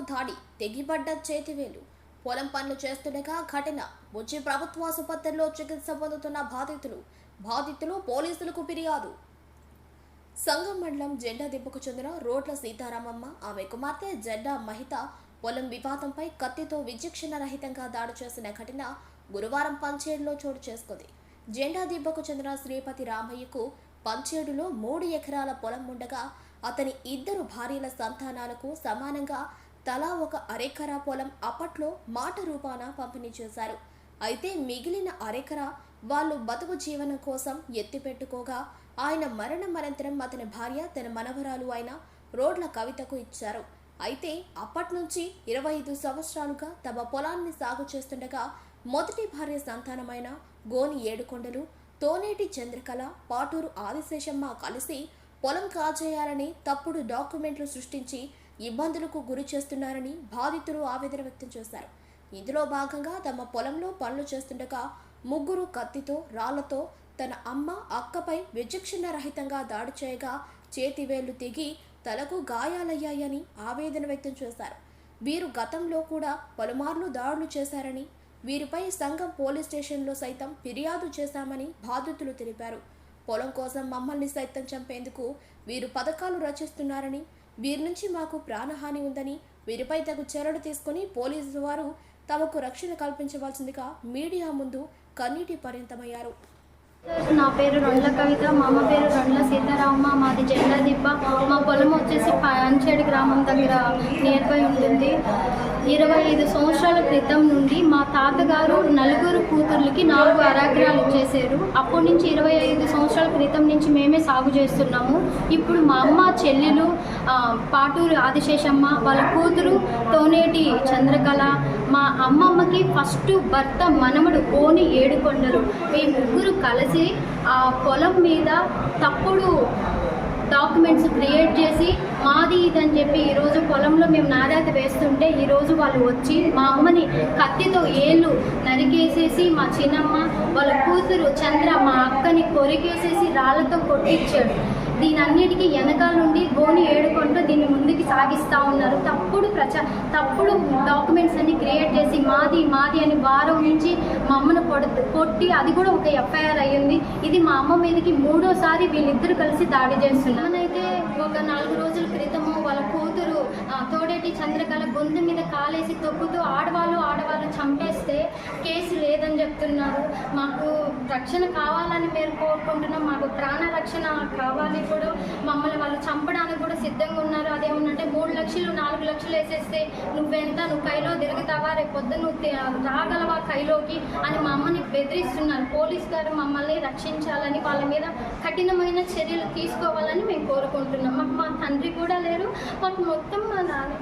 దాడి తెగిపడ్డ చేతివేలు. పొలం పనులు చేస్తుండగా ఘటన. బుజ్జి ప్రభుత్వ ఆసుపత్రిలో చికిత్స పొందుతున్న బాధితులు. బాధితులు పోలీసులకు ఫిర్యాదు. సంగం మండలం జెండా దిబ్బకు చెందిన రోడ్ల సీతారామమ్మ ఆమె కుమార్తె జెండా మహిత పొలం వివాదంపై కత్తితో విచక్షణ రహితంగా దాడి చేసిన ఘటన గురువారం పంచేడులో చోటు చేసుకుంది. జెండా దిబ్బకు చెందిన శ్రీపతి రామయ్యకు పంచేడులో మూడు ఎకరాల పొలం ఉండగా అతని ఇద్దరు భార్యల సంతానాలకు సమానంగా తలా ఒక అరెకరా పొలం అప్పట్లో మాట రూపాన పంపిణీ చేశారు. అయితే మిగిలిన అరెకరా వాళ్ళు బతుకు జీవనం కోసం ఎత్తిపెట్టుకోగా ఆయన మరణం అనంతరం అతని భార్య తన మనవరాలు అయిన రోడ్ల కవితకు ఇచ్చారు. అయితే అప్పటి నుంచి ఇరవై ఐదు సంవత్సరాలుగా తమ పొలాన్ని సాగు చేస్తుండగా మొదటి భార్య సంతానమైన గోని ఏడుకొండలు తోనేటి చంద్రకళ పాటూరు ఆదిశేషమ్మ కలిసి పొలం కాజేయాలని తప్పుడు డాక్యుమెంట్లు సృష్టించి ఇబ్బందులకు గురి చేస్తున్నారని బాధితులు ఆవేదన వ్యక్తం చేశారు. ఇందులో భాగంగా తమ పొలంలో పనులు చేస్తుండగా ముగ్గురు కత్తితో రాళ్ళతో తన అమ్మ అక్కపై విచక్షణ రహితంగా దాడి చేయగా చేతివేళ్ళు తెగి తలకు గాయాలయ్యాయని ఆవేదన వ్యక్తం చేశారు. వీరు గతంలో కూడా పలుమార్లు దాడులు చేశారని వీరిపై సంఘం పోలీస్ స్టేషన్లో సైతం ఫిర్యాదు చేశామని బాధితులు తెలిపారు. పొలం కోసం మమ్మల్ని సైతం చంపేందుకు వీరు పథకాలు రచిస్తున్నారని వీరి నుంచి మాకు ప్రాణహాని ఉందని వీరిపై తగు చర్యలు తీసుకుని పోలీసు వారు తమకు రక్షణ కల్పించవలసిందిగా మీడియా ముందు కన్నీటి పర్యంతమయ్యారు నా పేరు రొండ్ల కవిత మా అమ్మ పేరు రొండ్ల సీతారామమ్మ మాది జెండాదిబ్బ మా పొలం వచ్చేసి పంచేడు గ్రామం దగ్గర నియర్ బై ఉంటుంది. ఇరవై ఐదు సంవత్సరాల క్రితం నుండి మా తాతగారు నలుగురు కూతుర్లకి నాలుగు అరాగ్రాలు ఇచ్చేసారు అప్పటి నుంచి ఇరవై ఐదు సంవత్సరాల క్రితం నుంచి మేమే సాగు చేస్తున్నాము. ఇప్పుడు మా అమ్మ చెల్లెలు పాటూరు ఆదిశేషమ్మ వాళ్ళ కూతురు తోనేటి చంద్రకళ మా అమ్మమ్మకి ఫస్ట్ భర్త మనముడు ఓని ఏడుకొండలు. ఈ ముగ్గురు కలిసి ఆ పొలం మీద తప్పుడు డాక్యుమెంట్స్ క్రియేట్ చేసి మాది ఇదని చెప్పి ఈరోజు పొలంలో మేము నాదాత వేస్తుంటే ఈరోజు వాళ్ళు వచ్చి మా అమ్మని కత్తితో ఏళ్ళు నరికేసేసి మా చిన్నమ్మ వాళ్ళ కూతురు చంద్ర మా అక్కని కొరికేసేసి రాళ్ళతో కొట్టించాడు. దీని అన్నిటికీ వెనకాల నుండి గోని ఏడుకుంటూ దీన్ని ముందుకు సాగిస్తూ ఉన్నారు. తప్పుడు ప్రచ తప్పుడు డాక్యుమెంట్స్ అన్ని క్రియేట్ చేసి మాది మాది అని వారం నుంచి మా అమ్మను కొట్టి అది కూడా ఒక ఎఫ్ఐఆర్ అయ్యింది. ఇది మా అమ్మ మీదకి మూడోసారి వీళ్ళిద్దరు కలిసి దాడి చేస్తున్నారు. అయితే ఒక నాలుగు రోజుల క్రితము వాళ్ళ కూతురు ఆ, తోడేటి చంద్రకళ గొంతు మీద కాలేసి తొక్కుతూ ఆడవాళ్ళు ఆడవాళ్ళు చంపేస్తే కేసు లేదని చెప్తున్నారు. మాకు రక్షణ కావాలని మేము కోరుకుంటున్నాం. మాకు ప్రాణ రక్షణ కావాలి కూడా. మమ్మల్ని వాళ్ళు చంపడం సిద్ధంగా ఉన్నారు అదేమన్నంటే మూడు లక్షలు నాలుగు లక్షలు వేసేస్తే నువ్వెంత? నువ్వు కైలో తిరుగుతావా? రేపు పొద్దున్న నువ్వు రాగలవా కైలోకి? అని మా అమ్మని బెదిరిస్తున్నారు. పోలీస్ గారు మమ్మల్ని రక్షించాలని వాళ్ళ మీద కఠినమైన చర్యలు తీసుకోవాలని మేము కోరుకుంటున్నాం. మాకు మా తండ్రి కూడా లేరు. మాకు మొత్తం మా నాన్న